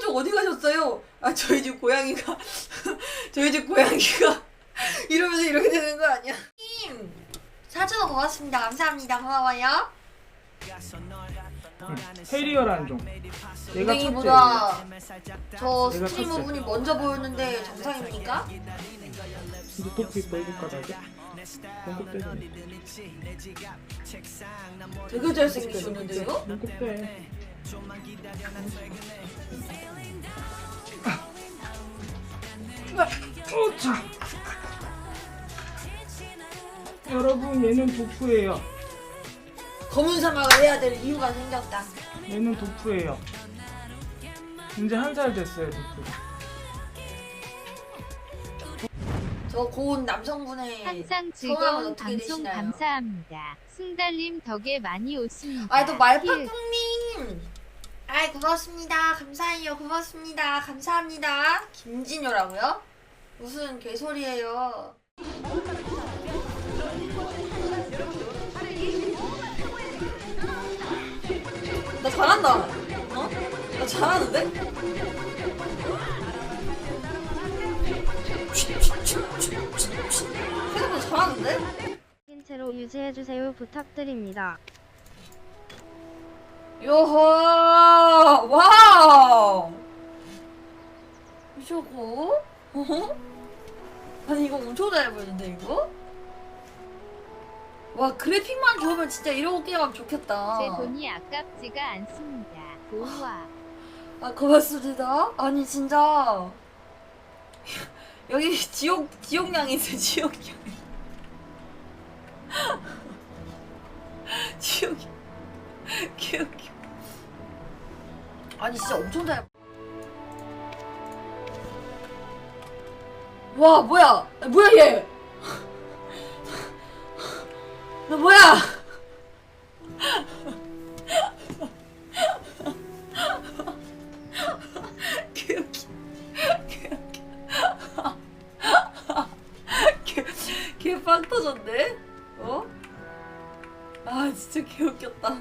쪽 어디 가셨어요? 아 저희 집 고양이가 저희 집 고양이가 이러면서 이렇게 되는 거 아니야? 님 사주도 고맙습니다. 감사합니다. 고마워요. 테리어라는 종. 얘가 댕이보다 저 스트리머. 분이 먼저 보였는데 정상입니까? 근데 뻘겋까다죠? 뻘겋대네. 되게 잘생기셨는데요? 오차. 여러분 얘는 도프예요. 검은 사막을 해야 될 이유가 생겼다. 얘는 도프예요. 이제 한 살 됐어요 도프가. 저 고운 남성분의 항상 즐거운 어떻게 방송 되시나요? 감사합니다. 승달님 덕에 많이 웃습니다. 아이 또 힐. 말파풍님 아이 고맙습니다 감사해요 고맙습니다 감사합니다 김진효라고요? 무슨 개소리예요 나 잘한다 어? 나 잘하는데? 생각보다 잘하는데? 채로 유지해주세요 부탁드립니다. 요호 와우 미쳤고 어? 아니 이거 엄청 잘 보이는데 이거? 와 그래픽만 좋으면 진짜 이러고 게임하면 좋겠다 제 돈이 아깝지가 않습니다. 우와. 아 고맙습니다 아니 진짜 여기 지옥 지옥량이 있어 지옥량 지옥 개웃겨 아니 진짜 엄청 잘 와 뭐야? 아, 뭐야 얘? 너 뭐야? 개웃기 개웃기 개빵 터졌네? 어? 아 진짜 개웃겼다